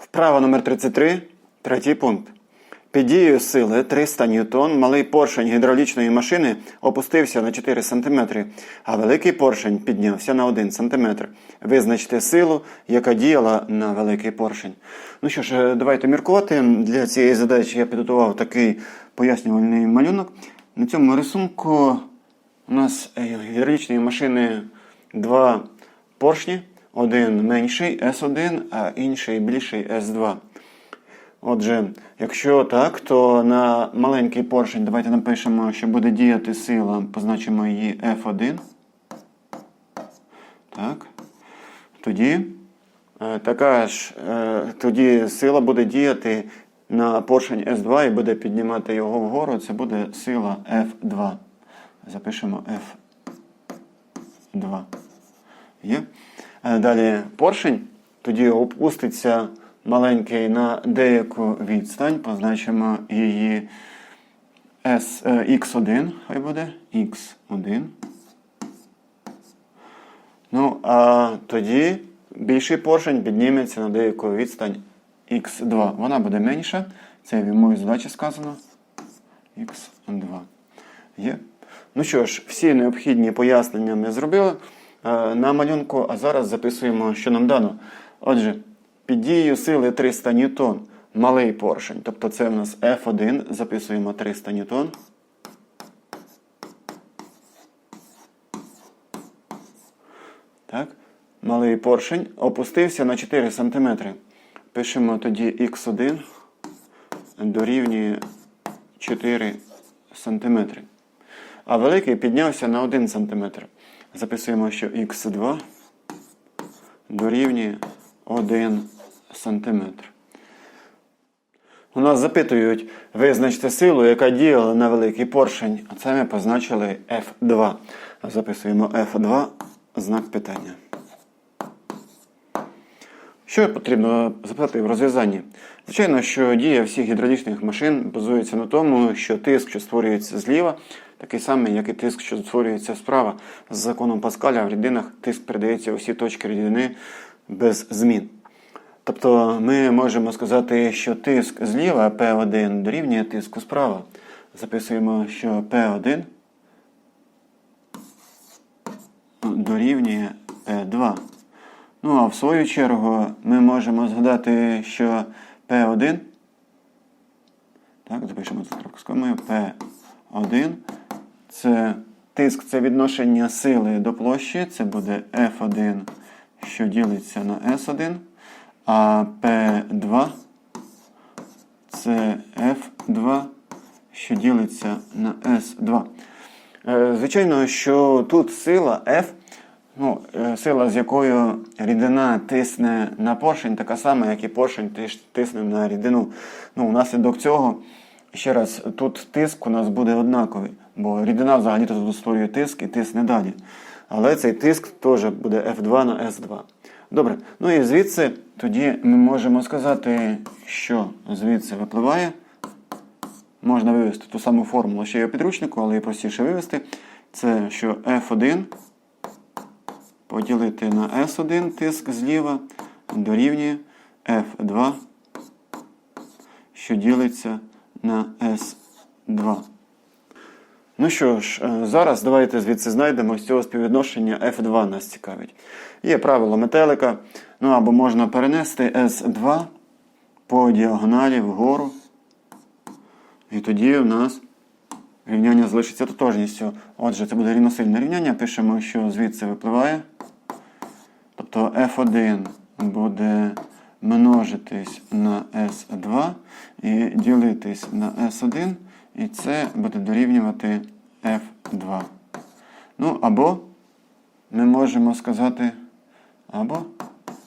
Вправа номер 33, третій пункт. Під дією сили 300 ньютон малий поршень гідравлічної машини опустився на 4 см, а великий поршень піднявся на 1 см. Визначте силу, яка діяла на великий поршень. Ну що ж, е, давайте міркувати. Для цієї задачі я підготував такий пояснювальний малюнок. На цьому рисунку у нас е, гідравлічної машини два поршні. Один менший S1, а інший більший S2. Отже, якщо так, то на маленький поршень давайте напишемо, що буде діяти сила, позначимо її F1. Так. Тоді, е, така ж, е, тоді сила буде діяти на поршень S2 і буде піднімати його вгору. Це буде сила F2. Запишемо F2. Є. Е, Далі поршень, тоді опуститься маленький на деяку відстань, позначимо її S, е, X1, хай буде X1. Ну, а тоді більший поршень підніметься на деяку відстань X2. Вона буде менша. Це в моїй задачі сказано. X2. Є. Ну що ж, всі необхідні пояснення ми зробили е, на малюнку, а зараз записуємо, що нам дано. Отже, під дією сили 300 ньютон малий поршень, тобто це в нас F1, записуємо 300 ньютон. Так. Малий поршень опустився на 4 см. Пишемо тоді X1 дорівнює 4 см. А великий піднявся на 1 см. Записуємо, що Х2 дорівнює 1 см. У нас запитують, визначте силу, яка діяла на великий поршень. А це ми позначили F2. Записуємо F2 знак питання. Що потрібно запитати в розв'язанні? Звичайно, що дія всіх гідравлічних машин базується на тому, що тиск, що створюється зліва, такий самий, як і тиск, що створюється справа. З законом Паскаля в рідинах тиск передається у всі точки рідини без змін. Тобто ми можемо сказати, що тиск зліва P1 дорівнює тиску справа. Записуємо, що P1 дорівнює P2. Ну, а в свою чергу ми можемо згадати, що P1, так, запишемо з комою, P1 це тиск це відношення сили до площі, це буде F1, що ділиться на S1, а P2 це F2, що ділиться на S2. Е, Звичайно, що тут сила F, ну, е, сила, з якою рідина тисне на поршень, така сама, як і поршень тисне на рідину. Ну, внаслідок цього, ще раз, тут тиск у нас буде однаковий, бо рідина взагалі тут створює тиск і тисне далі. Але цей тиск теж буде F2 на S2. Добре, ну і звідси тоді ми можемо сказати, що звідси випливає. Можна вивести ту саму формулу, що є у підручнику, але і простіше вивести. Це що F1 поділити на S1 тиск зліва дорівнює F2, що ділиться на S2. Ну що ж, е, зараз давайте звідси знайдемо з цього співвідношення F2 нас цікавить. Є правило метелика, ну або можна перенести S2 по діагоналі вгору. І тоді у нас рівняння залишиться тотожністю. Отже, це буде рівносильне рівняння. Пишемо, що звідси випливає. Тобто F1 буде множитись на S2 і ділитись на S1. І це буде дорівнювати F2. Ну, або ми можемо сказати, або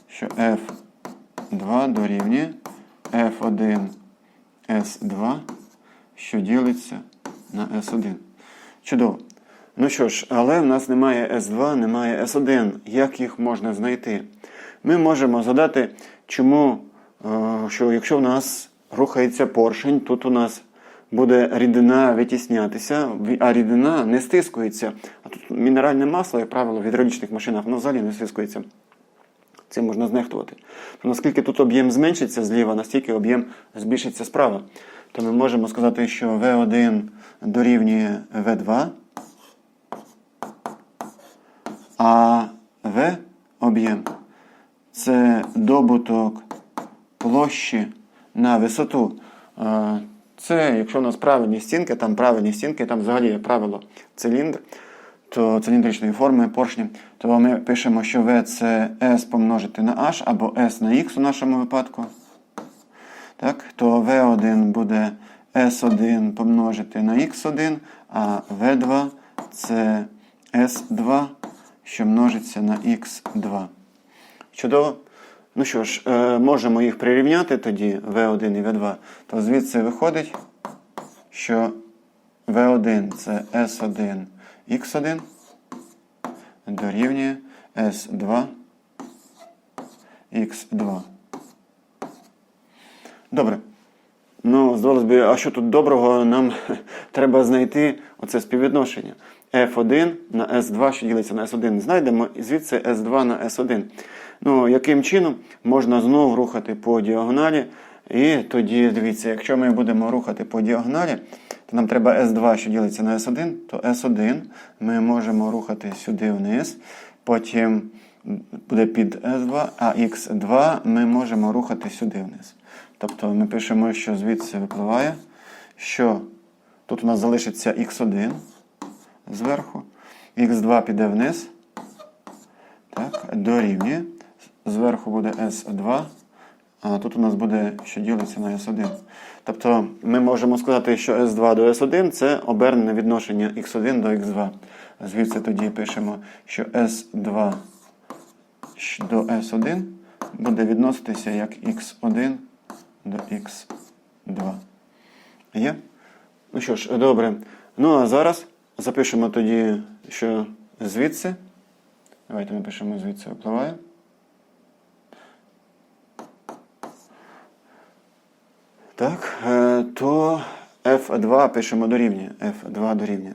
що F2 дорівнює F1 S2 що ділиться на S1. Чудово. Ну що ж, але в нас немає S2, немає S1. Як їх можна знайти? Ми можемо задати, чому, е, що якщо в нас рухається поршень, тут у нас буде рідина витіснятися, а рідина не стискується. А тут мінеральне масло, як правило, в гідравлічних машинах воно взагалі не стискується. Цим можна знехтувати. То наскільки тут об'єм зменшиться зліва, настільки об'єм збільшиться справа. То ми можемо сказати, що V1 дорівнює V2, а V об'єм це добуток площі на висоту. Це, якщо у нас правильні стінки, там правильні стінки, там взагалі є правило циліндр, то циліндричної форми поршні, то ми пишемо, що V це S помножити на H або S на X у нашому випадку. Так, то V1 буде S1 помножити на X1, а V2 це S2, що множиться на X2. Чудово. Ну що ж, е, можемо їх прирівняти тоді V1 і V2. То звідси виходить, що V1 це S1 X1 дорівнює S2 X2. Добре. Ну, здавалось би, а що тут доброго? Нам треба знайти оце співвідношення. F1 на S2, що ділиться на S1. Знайдемо і звідси S2 на S1. Ну, яким чином можна знову рухати по діагоналі. І тоді, дивіться, якщо ми будемо рухати по діагоналі, то нам треба S2, що ділиться на S1, то S1 ми можемо рухати сюди вниз. Потім буде під S2, а X2 ми можемо рухати сюди вниз. Тобто ми пишемо, що звідси випливає, що тут у нас залишиться X1 зверху, X2 піде вниз. Так, дорівнює. Зверху буде S2, а тут у нас буде, що ділиться на S1. Тобто ми можемо сказати, що S2 до S1 це обернене відношення X1 до X2. Звідси тоді пишемо, що S2 до S1 буде відноситися як X1 до X2. Є? Ну що ж, добре. Ну а зараз запишемо тоді, що звідси. Давайте напишемо звідси випливає. Так, е, то F2 пишемо дорівнює. F2 дорівнює.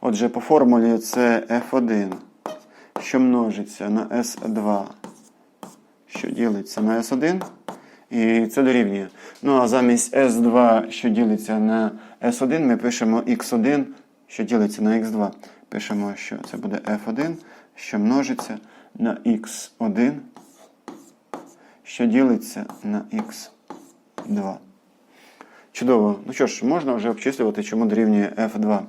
Отже, по формулі це F1, що множиться на S2, що ділиться на S1. І це дорівнює. Ну а замість S2, що ділиться на S1, ми пишемо X1, що ділиться на X2. Пишемо, що це буде F1, що множиться на X1, що ділиться на X2. Чудово. Ну що ж, можна вже обчислювати, чому дорівнює F2.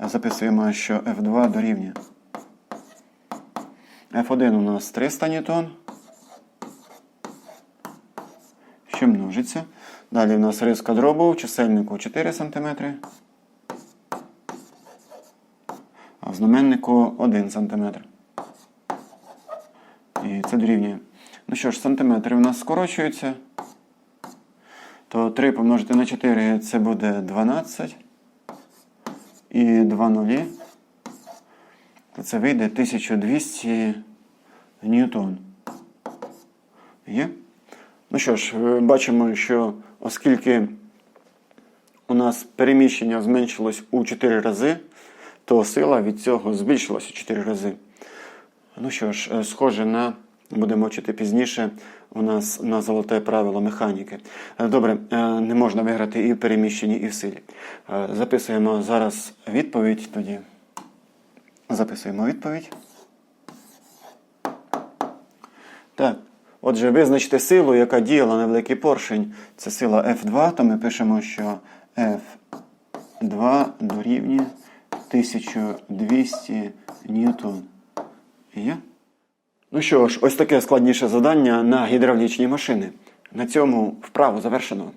Записуємо, що F2 дорівнює. F1 у нас 300 ньютон. що множиться. Далі в нас риска дробу в чисельнику 4 см, а в знаменнику 1 см. І це дорівнює. Ну що ж, сантиметри у нас скорочуються. То 3 помножити на 4 це буде 12. І 2 нулі. То це вийде 1200 ньютон. Є? Ну що ж, е, бачимо, що оскільки у нас переміщення зменшилось у 4 рази, то сила від цього збільшилась у 4 рази. Ну що ж, е, схоже на, будемо вчити пізніше, у нас на золоте правило механіки. Е, Добре, не можна виграти і в переміщенні, і в силі. Записуємо зараз відповідь тоді. Записуємо відповідь. Так. Отже, визначте силу, яка діяла на великий поршень. Це сила F2, то ми пишемо, що F2 дорівнює 1200 ньютон. Є? Ну що ж, ось таке складніше завдання на гідравлічні машини. На цьому вправу завершено.